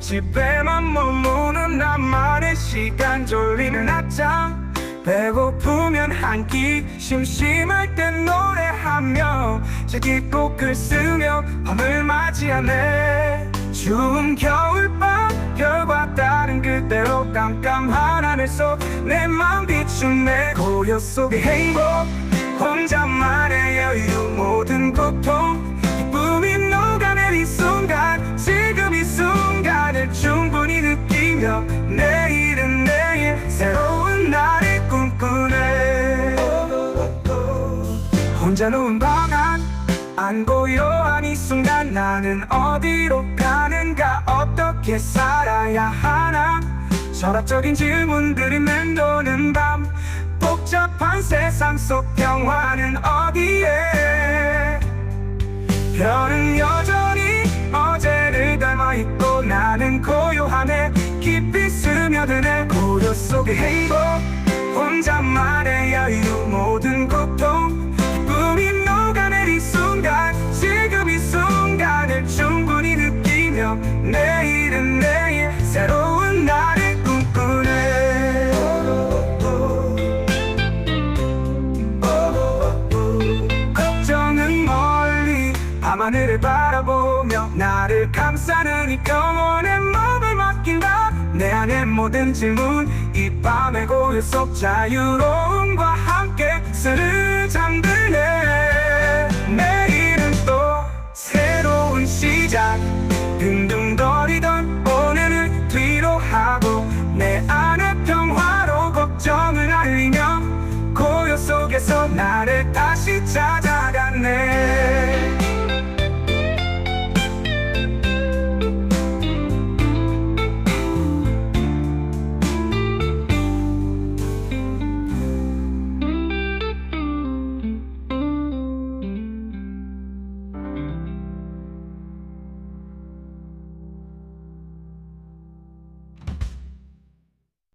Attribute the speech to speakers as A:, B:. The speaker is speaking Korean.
A: 집에만 머무는 나만의 시간. 졸리는 아침 배고프면 한 끼. 심심할 땐 노래하며 책 읽고 글 쓰며 밤을 맞이하네. 추운 겨울밤 별과 다른 그대로 깜깜한 하늘 속 내 맘 비춘 내 고요 속의 행복 혼자만의 여유 모든 고통 느끼며 내일은 내일 새로운 날을 꿈꾸네. 혼자 누운 방안 안 고요한 이 순간 나는 어디로 가는가? 어떻게 살아야 하나? 철학적인 질문들이 맴도는 밤 복잡한 세상 속 평화는 어디에? 별은 여전히 어제를 닮아 있고 나는 고요함에 깊이 스며드네 고요 속의 행복. 혼자만의 여유 모든 고통. 기쁨이 녹아내린 순간 지금 이 순간을 충분히 느끼며 내일 하늘을 바라보며 나를 감싸는 이 영혼의 맘을 맡긴다. 내 안의 모든 질문 이 밤의 고요 속 자유로움과 함께 스르 잠드네. 내일은 또 새로운 시작. 둥둥거리던 오늘을 뒤로 하고